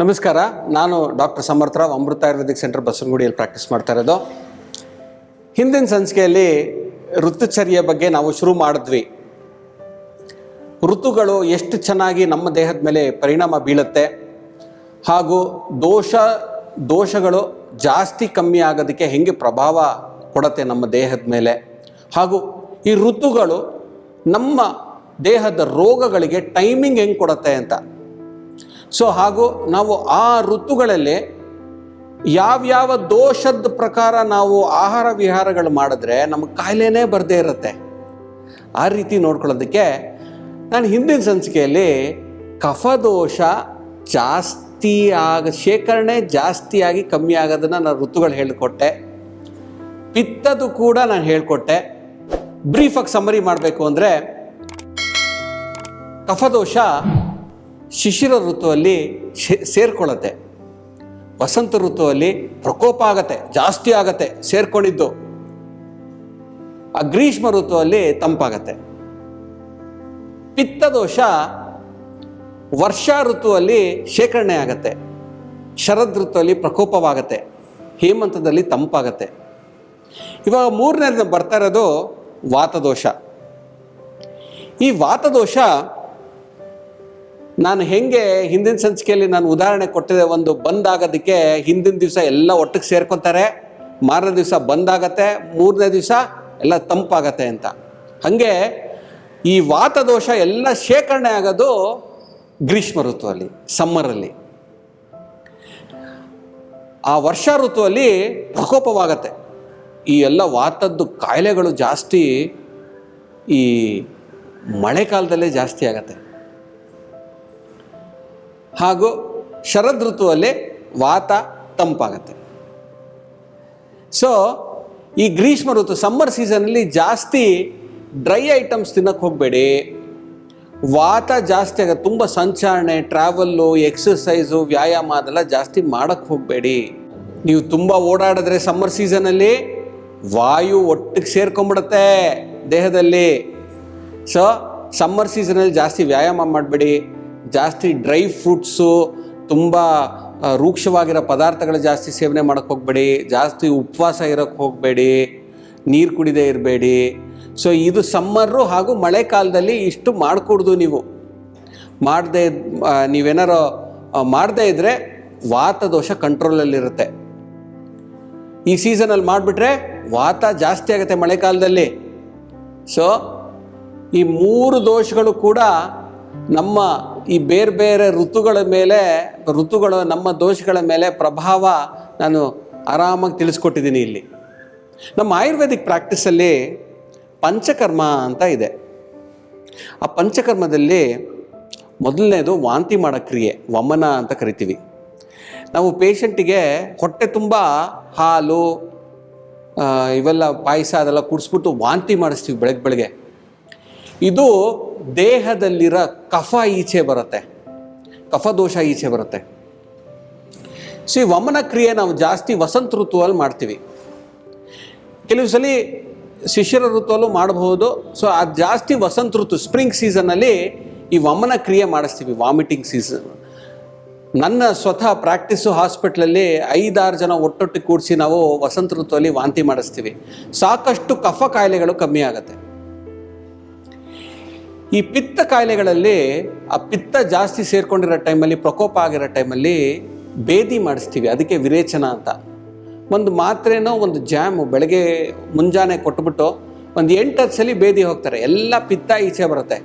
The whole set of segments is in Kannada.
ನಮಸ್ಕಾರ, ನಾನು doctor Samartharao Amrutha Ayurvedic center ಬಸವನಗುಡಿಯಲ್ಲಿ practice ಮಾಡ್ತಾ ಇರೋದು. ಹಿಂದಿನ ಸಂಚಿಕೆಯಲ್ಲಿ ಋತುಚರ್ಯ ಬಗ್ಗೆ ನಾವು ಶುರು ಮಾಡಿದ್ವಿ. ಋತುಗಳು ಎಷ್ಟು ಚೆನ್ನಾಗಿ ನಮ್ಮ ದೇಹದ ಮೇಲೆ ಪರಿಣಾಮ ಬೀಳುತ್ತೆ, ಹಾಗೂ ದೋಷ, ದೋಷಗಳು ಜಾಸ್ತಿ ಕಮ್ಮಿ ಆಗೋದಕ್ಕೆ ಹೆಂಗೆ ಪ್ರಭಾವ ಕೊಡತ್ತೆ ನಮ್ಮ ದೇಹದ ಮೇಲೆ, ಹಾಗೂ ಈ ಋತುಗಳು ನಮ್ಮ ದೇಹದ ರೋಗಗಳಿಗೆ ಟೈಮಿಂಗ್ ಹೆಂಗೆ ಕೊಡತ್ತೆ ಅಂತ. ಸೊ ಹಾಗೂ ನಾವು ಆ ಋತುಗಳಲ್ಲಿ ಯಾವ್ಯಾವ ದೋಷದ ಪ್ರಕಾರ ನಾವು ಆಹಾರ ವಿಹಾರಗಳು ಮಾಡಿದ್ರೆ ನಮಗೆ ಕಾಯಿಲೆನೇ ಬರದೇ ಇರುತ್ತೆ. ಆ ರೀತಿ ನೋಡ್ಕೊಳ್ಳೋದಕ್ಕೆ ನಾನು ಹಿಂದಿನ ಸಂಚಿಕೆಯಲ್ಲಿ ಕಫದೋಷ ಜಾಸ್ತಿ ಆಗ, ಶೇಖರಣೆ ಜಾಸ್ತಿಯಾಗಿ ಕಮ್ಮಿ ಆಗೋದನ್ನು ನಾನು ಋತುಗಳು ಹೇಳಿಕೊಟ್ಟೆ. ಪಿತ್ತದು ಕೂಡ ನಾನು ಹೇಳಿಕೊಟ್ಟೆ. ಬ್ರೀಫಾಗಿ ಸಮರಿ ಮಾಡಬೇಕು ಅಂದರೆ ಕಫದೋಷ ಶಿಶಿರ ಋತುವಲ್ಲಿ ಸೇರ್ಕೊಳ್ಳುತ್ತೆ. ವಸಂತ ಋತುವಲ್ಲಿ ಪ್ರಕೋಪ ಆಗತ್ತೆ, ಜಾಸ್ತಿ ಆಗತ್ತೆ, ಸೇರ್ಕೊಂಡಿದ್ದು. ಆ ಗ್ರೀಷ್ಮ ಋತುವಲ್ಲಿ ತಂಪಾಗತ್ತೆ. ಪಿತ್ತದೋಷ ವರ್ಷಾ ಋತುವಲ್ಲಿ ಶೇಖರಣೆ ಆಗತ್ತೆ. ಶರದ್ ಋತುವಲ್ಲಿ ಪ್ರಕೋಪವಾಗತ್ತೆ. ಹೇಮಂತದಲ್ಲಿ ತಂಪಾಗತ್ತೆ. ಇವಾಗ ಮೂರನೇದು ಬರ್ತಾ ಇರೋದು ವಾತದೋಷ ಈ ವಾತದೋಷ ನಾನು ಹೆಂಗೆ ಹಿಂದಿನ ಸಂಚಿಕೆಯಲ್ಲಿ ನಾನು ಉದಾಹರಣೆ ಕೊಟ್ಟಿದೆ, ಒಂದು ಬಂದಾಗೋದಕ್ಕೆ ಹಿಂದಿನ ದಿವಸ ಎಲ್ಲ ಒಟ್ಟಿಗೆ ಸೇರ್ಕೊತಾರೆ, ಮಾರನೇ ದಿವಸ ಬಂದಾಗತ್ತೆ, ಮೂರನೇ ದಿವಸ ಎಲ್ಲ ತಂಪಾಗತ್ತೆ ಅಂತ. ಹಾಗೆ ಈ ವಾತದೋಷ ಎಲ್ಲ ಶೇಖರಣೆ ಆಗೋದು ಗ್ರೀಷ್ಮ ಋತುವಲ್ಲಿ ಸಮ್ಮರಲ್ಲಿ ಆ ವರ್ಷ ಋತುವಲ್ಲಿ ಪ್ರಕೋಪವಾಗತ್ತೆ. ಈ ಎಲ್ಲ ವಾತದ್ದು ಕಾಯಿಲೆಗಳು ಜಾಸ್ತಿ ಈ ಮಳೆಗಾಲದಲ್ಲೇ ಜಾಸ್ತಿ ಆಗತ್ತೆ. ಹಾಗೂ ಶರದ್ ಋತುವಲ್ಲಿ ವಾತ ತಂಪಾಗತ್ತೆ. ಸೊ ಈ ಗ್ರೀಷ್ಮ ಋತು ಸಮ್ಮರ್ ಸೀಸನಲ್ಲಿ ಜಾಸ್ತಿ ಡ್ರೈ ಐಟಮ್ಸ್ ತಿನ್ನಕ್ಕೆ ಹೋಗಬೇಡಿ. ವಾತ ಜಾಸ್ತಿ ಆಗ ತುಂಬ ಸಂಚಾರಣೆ ಟ್ರಾವೆಲ್ಲು ಎಕ್ಸಸೈಸು ವ್ಯಾಯಾಮ ಅದೆಲ್ಲ ಜಾಸ್ತಿ ಮಾಡೋಕ್ಕೆ ಹೋಗಬೇಡಿ. ನೀವು ತುಂಬ ಓಡಾಡಿದ್ರೆ ಸಮ್ಮರ್ ಸೀಸನಲ್ಲಿ ವಾಯು ಒಟ್ಟಿಗೆ ಸೇರ್ಕೊಂಡ್ಬಿಡುತ್ತೆ ದೇಹದಲ್ಲಿ. ಸೊ ಸಮ್ಮರ್ ಸೀಸನಲ್ಲಿ ಜಾಸ್ತಿ ವ್ಯಾಯಾಮ ಮಾಡಬೇಡಿ. ಜಾಸ್ತಿ ಡ್ರೈ ಫ್ರೂಟ್ಸು, ತುಂಬ ರೂಕ್ಷವಾಗಿರೋ ಪದಾರ್ಥಗಳು ಜಾಸ್ತಿ ಸೇವನೆ ಮಾಡೋಕ್ಕೆ ಹೋಗಬೇಡಿ, ಜಾಸ್ತಿ ಉಪವಾಸ ಇರೋಕ್ಕೆ ಹೋಗಬೇಡಿ, ನೀರು ಕುಡಿದೇ ಇರಬೇಡಿ. ಸೊ ಇದು ಸಮ್ಮರು ಹಾಗೂ ಮಳೆಕಾಲದಲ್ಲಿ ಇಷ್ಟು ಮಾಡಿಕೊಡ್ದು ನೀವು. ಮಾಡದೆ ನೀವೇನಾರು ಮಾಡದೇ ಇದ್ದರೆ ವಾತ ದೋಷ ಕಂಟ್ರೋಲಲ್ಲಿರುತ್ತೆ ಈ ಸೀಸನಲ್ಲಿ ಮಾಡಿಬಿಟ್ರೆ ವಾತ ಜಾಸ್ತಿ ಆಗುತ್ತೆ ಮಳೆಗಾಲದಲ್ಲಿ ಸೊ ಈ ಮೂರು ದೋಷಗಳು ಕೂಡ ನಮ್ಮ ಈ ಬೇರೆ ಬೇರೆ ಋತುಗಳ ಮೇಲೆ, ಋತುಗಳು ನಮ್ಮ ದೋಷಗಳ ಮೇಲೆ ಪ್ರಭಾವ ನಾನು ಆರಾಮಾಗಿ ತಿಳಿಸ್ಕೊಟ್ಟಿದ್ದೀನಿ ಇಲ್ಲಿ. ನಮ್ಮ ಆಯುರ್ವೇದಿಕ್ ಪ್ರಾಕ್ಟೀಸಲ್ಲಿ ಪಂಚಕರ್ಮ ಅಂತ ಇದೆ. ಆ ಪಂಚಕರ್ಮದಲ್ಲಿ ಮೊದಲನೇದು ವಾಂತಿ ಮಾಡೋ ಕ್ರಿಯೆ, ವಮನ ಅಂತ ಕರಿತೀವಿ. ನಾವು ಪೇಷಂಟಿಗೆ ಹೊಟ್ಟೆ ತುಂಬ ಹಾಲು ಇವೆಲ್ಲ ಪಾಯಸ ಅದೆಲ್ಲ ಕುಡಿಸ್ಬಿಟ್ಟು ವಾಂತಿ ಮಾಡಿಸ್ತೀವಿ ಬೆಳಗ್ಗೆ ಬೆಳಗ್ಗೆ. ಇದು ದೇಹದಲ್ಲಿರೋ ಕಫ ಈಚೆ ಬರುತ್ತೆ. ಕಫದೋಷ ಈಚೆ ಬರುತ್ತೆ. ಸಿ ವಮನ ಕ್ರಿಯೆ ನಾವು ಜಾಸ್ತಿ ವಸಂತ ಋತುವಲ್ಲಿ ಮಾಡ್ತೀವಿ. ಕೆಲವು ಸಲ ಶಿಷ್ಯರ ಋತುವಲ್ಲೂ ಮಾಡಬಹುದು. ಸೊ ಅದು ಜಾಸ್ತಿ ವಸಂತ ಋತು ಸ್ಪ್ರಿಂಗ್ ಸೀಸನ್ನಲ್ಲಿ ಈ ವಮನ ಕ್ರಿಯೆ ಮಾಡಿಸ್ತೀವಿ ವಾಮಿಟಿಂಗ್ ಸೀಸನ್ ನನ್ನ ಸ್ವತಃ ಪ್ರಾಕ್ಟೀಸು ಹಾಸ್ಪಿಟ್ಲಲ್ಲಿ ಐದಾರು ಜನ ಒಟ್ಟೊಟ್ಟಿಗೆ ಕೂಡಿಸಿ ನಾವು ವಸಂತ ಋತುವಲ್ಲಿ ವಾಂತಿ ಮಾಡಿಸ್ತೀವಿ. ಸಾಕಷ್ಟು ಕಫ ಕಾಯಿಲೆಗಳು ಕಮ್ಮಿ ಆಗುತ್ತೆ. ಈ ಪಿತ್ತ ಕಾಯಿಲೆಗಳಲ್ಲಿ ಆ ಪಿತ್ತ ಜಾಸ್ತಿ ಸೇರ್ಕೊಂಡಿರೋ ಟೈಮಲ್ಲಿ, ಪ್ರಕೋಪ ಆಗಿರೋ ಟೈಮಲ್ಲಿ ಬೇದಿ ಮಾಡಿಸ್ತೀವಿ. ಅದಕ್ಕೆ ವಿರೇಚನ ಅಂತ. ಒಂದು ಮಾತ್ರೆನೋ ಒಂದು ಜಾಮು ಬೆಳಗ್ಗೆ ಮುಂಜಾನೆ ಕೊಟ್ಬಿಟ್ಟು ಒಂದು ಎಂಟತ್ತು ಸಲ ಬೇದಿ ಹೋಗ್ತಾರೆ. ಎಲ್ಲ ಪಿತ್ತ ಈಚೆ ಬರುತ್ತೆ.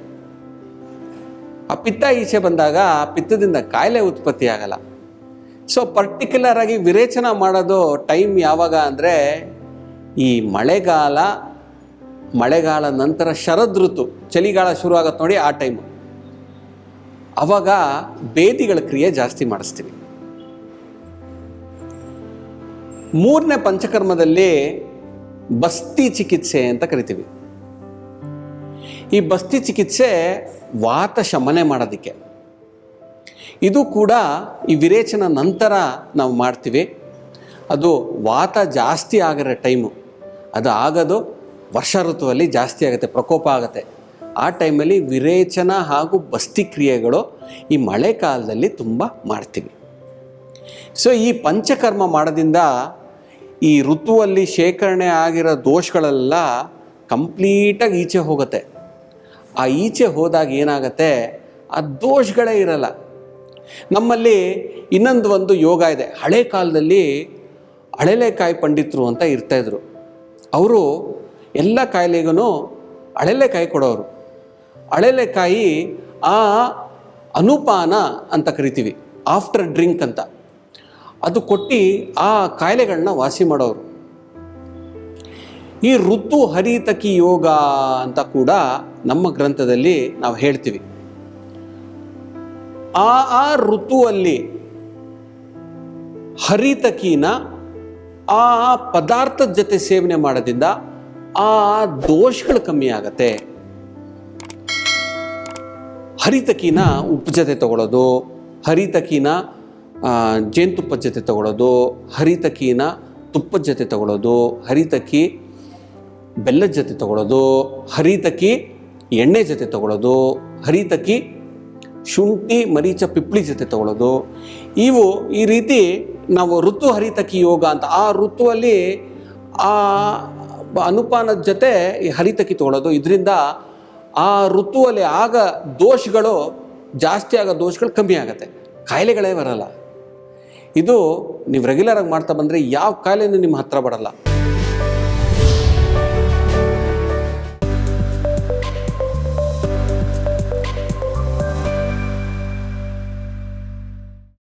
ಆ ಪಿತ್ತ ಈಚೆ ಬಂದಾಗ ಆ ಪಿತ್ತದಿಂದ ಕಾಯಿಲೆ ಉತ್ಪತ್ತಿ ಆಗಲ್ಲ. ಸೊ ಪರ್ಟಿಕ್ಯುಲರ್ ಆಗಿ ವಿರೇಚನ ಮಾಡೋದು ಟೈಮ್ ಯಾವಾಗ ಅಂದರೆ ಈ ಮಳೆಗಾಲ ಮಳೆಗಾಲ ನಂತರ ಶರದ್ ಋತು, ಚಳಿಗಾಲ ಶುರು ಆಗತ್ತೆ ನೋಡಿ ಆ ಟೈಮು ಅವಾಗ ಬೇದಿಗಳ ಕ್ರಿಯೆ ಜಾಸ್ತಿ ಮಾಡಿಸ್ತೀವಿ. ಮೂರನೇ ಪಂಚಕರ್ಮದಲ್ಲಿ ಬಸ್ತಿ ಚಿಕಿತ್ಸೆ ಅಂತ ಕರಿತೀವಿ. ಈ ಬಸ್ತಿ ಚಿಕಿತ್ಸೆ ವಾತ ಶಮನೆ ಮಾಡೋದಕ್ಕೆ. ಇದು ಕೂಡ ಈ ವಿರೇಚನ ನಂತರ ನಾವು ಮಾಡ್ತೀವಿ. ಅದು ವಾತ ಜಾಸ್ತಿ ಆಗಿರೋ ಟೈಮು. ಅದು ಆಗೋದು ವರ್ಷ ಋತುವಲ್ಲಿ ಜಾಸ್ತಿ ಆಗುತ್ತೆ, ಪ್ರಕೋಪ ಆಗುತ್ತೆ. ಆ ಟೈಮಲ್ಲಿ ವಿರೇಚನ ಹಾಗೂ ಬಸ್ತಿ ಕ್ರಿಯೆಗಳು ಈ ಮಳೆಗಾಲದಲ್ಲಿ ತುಂಬ ಮಾಡ್ತೀವಿ. ಸೊ ಈ ಪಂಚಕರ್ಮ ಮಾಡೋದಿಂದ ಈ ಋತುವಲ್ಲಿ ಶೇಖರಣೆ ಆಗಿರೋ ದೋಷಗಳೆಲ್ಲ ಕಂಪ್ಲೀಟಾಗಿ ಈಚೆ ಹೋಗುತ್ತೆ. ಆ ಈಚೆ ಹೋದಾಗ ಏನಾಗುತ್ತೆ, ಆ ದೋಷಗಳೇ ಇರಲ್ಲ. ನಮ್ಮಲ್ಲಿ ಇನ್ನೊಂದು ಒಂದು ಯೋಗ ಇದೆ. ಹಳೆ ಕಾಲದಲ್ಲಿ ಅಳೆಲೆಕಾಯಿ ಪಂಡಿತರು ಅಂತ ಇರ್ತಾಯಿದ್ರು ಅವರು ಎಲ್ಲ ಕಾಯಿಲೆಗೂ ಅಳೆಲೆಕಾಯಿ ಕೊಡೋರು. ಅಳೆಲೆಕಾಯಿ ಆ ಅನುಪಾನ ಅಂತ ಕರಿತೀವಿ ಆಫ್ಟರ್ ಡ್ರಿಂಕ್ ಅಂತ. ಅದು ಕೊಟ್ಟು ಆ ಕಾಯಿಲೆಗಳನ್ನ ವಾಸಿ ಮಾಡೋರು. ಈ ಋತು ಹರಿತಕಿ ಯೋಗ ಅಂತ ಕೂಡ ನಮ್ಮ ಗ್ರಂಥದಲ್ಲಿ ನಾವು ಹೇಳ್ತೀವಿ. ಆ ಆ ಋತುವಲ್ಲಿ ಹರಿತಕಿನ ಆ ಪದಾರ್ಥದ ಜೊತೆ ಸೇವನೆ ಮಾಡೋದ್ರಿಂದ ಆ ದೋಷಗಳು ಕಮ್ಮಿ ಆಗತ್ತೆ. ಹರಿತಕಿನ ಉಪ್ಪು ಜೊತೆ ತಗೊಳ್ಳೋದು ಹರಿತಕಿನ ಜೇನುತುಪ್ಪ ಜೇನುತುಪ್ಪದ ಜೊತೆ ತಗೊಳ್ಳೋದು ಹರಿತಕಿನ ತುಪ್ಪದ ಜೊತೆ ತಗೊಳ್ಳೋದು ಹರಿತಕಿ ಬೆಲ್ಲದ ಜೊತೆ ತಗೊಳ್ಳೋದು ಹರಿತಕಿ ಎಣ್ಣೆ ಜೊತೆ ತಗೊಳ್ಳೋದು ಹರಿತಕಿ ಶುಂಠಿ, ಮರೀಚ ಪಿಪ್ಳಿ ಜೊತೆ ತಗೊಳ್ಳೋದು ಇವು ಈ ರೀತಿ ನಾವು ಋತು ಹರಿತಕಿ ಯೋಗ ಅಂತ ಆ ಋತುವಲ್ಲಿ ಆ ಅನುಪಾನದ ಜೊತೆ ಈ ಹರಿತಕ್ಕಿ ತಗೊಳ್ಳೋದು. ಇದರಿಂದ ಆ ಋತುವಲ್ಲಿ ಆಗ ದೋಷಗಳು, ಜಾಸ್ತಿ ಆಗೋ ದೋಷಗಳು ಕಮ್ಮಿ ಆಗುತ್ತೆ. ಕಾಯಿಲೆಗಳೇ ಬರಲ್ಲ. ಇದು ನೀವು ರೆಗ್ಯುಲರಾಗಿ ಮಾಡ್ತಾ ಬಂದರೆ ಯಾವ ಕಾಯಿಲೆನೂ ನಿಮ್ಮ ಹತ್ರ ಬರಲ್ಲ.